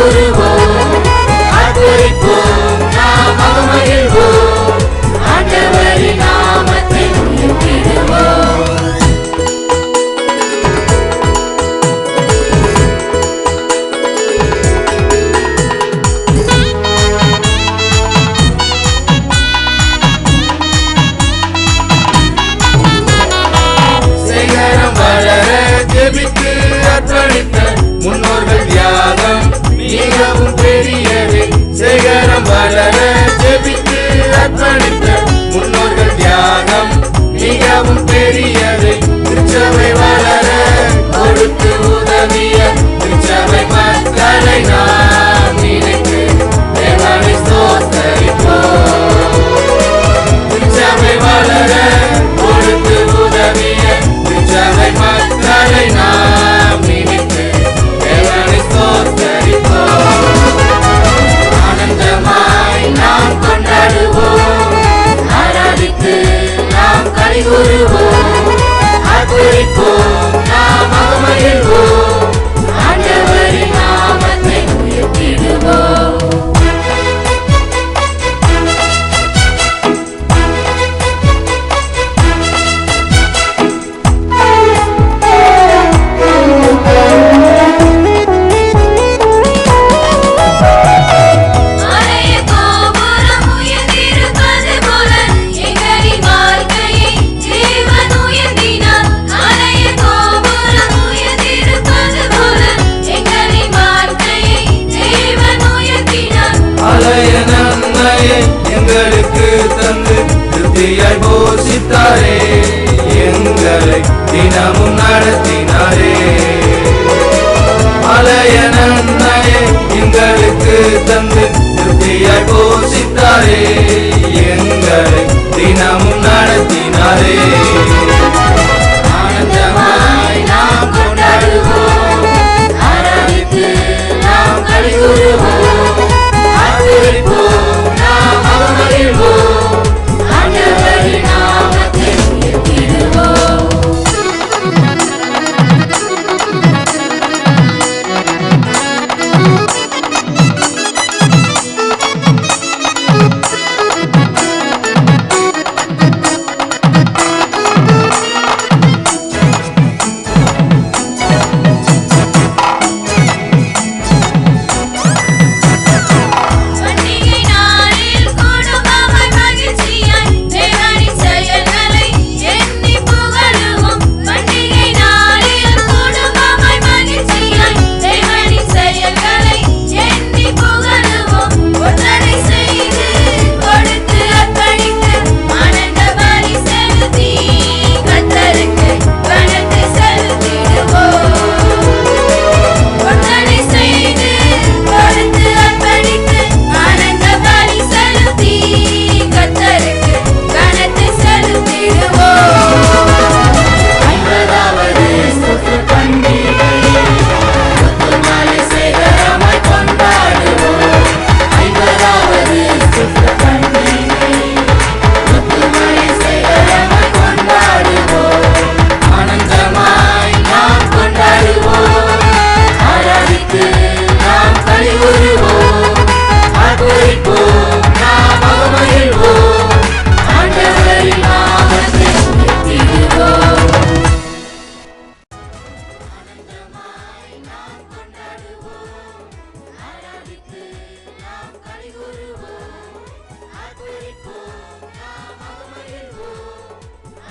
ગુરુ அர்ப்பணித்த முன்னோர்கள் தியாகம் மிகவும் பெரிய போஷித்தாரே எங்களை தினமும் நடத்தினாரே. மலையனே எங்களுக்கு